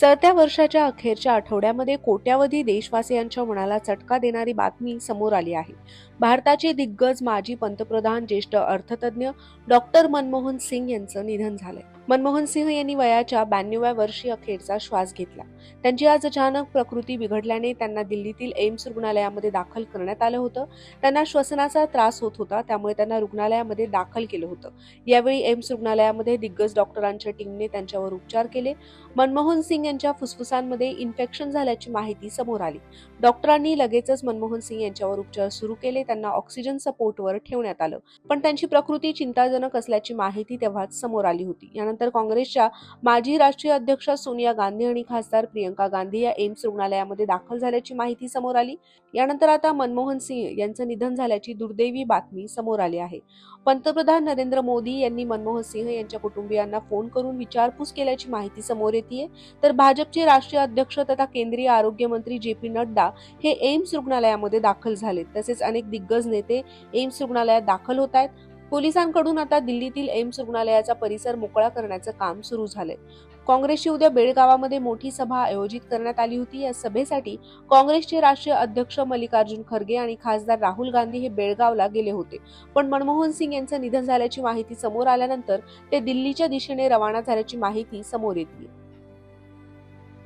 सरत्या वर्षाच्या अखेरच्या आठवड्यामध्ये कोट्यावधी देशवासियांच्या मनाला चटका देणारी बातमी समोर आली आहे. भारताचे दिग्गज माजी पंतप्रधान ज्येष्ठ अर्थतज्ञ डॉक्टर मनमोहन सिंग यांचं निधन झालंय. मनमोहन सिंह यांनी वयाच्या ब्याण्णव्या वर्षी अखेरचा श्वास घेतला. त्यांची आज अचानक प्रकृती बिघडल्याने त्यांना दिल्लीतील एम्स रुग्णालयामध्ये दाखल करण्यात आलं होतं. त्यांना श्वसनाचा त्रास होत होता त्यामुळे त्यांना रुग्णालयामध्ये दाखल केलं होतं. यावेळी एम्स रुग्णालयामध्ये दिग्गज डॉक्टरांच्या टीमने त्यांच्यावर उपचार केले. मनमोहन सिंग यांच्या फुफ्फुसांमध्ये इन्फेक्शन झाल्याची माहिती समोर आली. डॉक्टरांनी लगेचच मनमोहन सिंग यांच्यावर उपचार सुरू केले त्यांना ऑक्सिजन सपोर्टवर ठेवण्यात आलं. पण त्यांची प्रकृती चिंताजनक असल्याची माहिती तेव्हाच समोर आली होती. त्यानंतर काँग्रेसच्या माजी राष्ट्रीय अध्यक्ष सोनिया गांधी आणि खासदार प्रियंका गांधी या एम्स रुग्णालयामध्ये दाखल झाल्याची माहिती समोर आली. यानंतर आता मनमोहन सिंग यांचं निधन झाल्याची दुर्दैवी बातमी समोर आली आहे. पंतप्रधान नरेंद्र मोदी यांनी मनमोहन सिंह यांच्या कुटुंबियांना फोन करून विचारपूस केल्याची माहिती समोर येते तर भाजपचे राष्ट्रीय अध्यक्ष तथा केंद्रीय आरोग्य मंत्री जे पी नड्डा हे एम्स रुग्णालयामध्ये दाखल झालेत. तसेच अनेक दिग्गज नेते एम्स रुग्णालयात दाखल होत आहेत. पोलिसांकडून आता दिल्लीतील एम्स रुग्णालयाचा परिसर मोकळा करण्याचं काम सुरू झालंय. काँग्रेसची उद्या बेळगावामध्ये मोठी सभा आयोजित करण्यात आली होती. या सभेसाठी काँग्रेसचे राष्ट्रीय अध्यक्ष मल्लिकार्जुन खरगे आणि खासदार राहुल गांधी हे बेळगावला गेले होते. पण मनमोहन सिंग यांचं निधन झाल्याची माहिती समोर आल्यानंतर ते दिल्लीच्या दिशेने रवाना झाल्याची माहिती समोर येते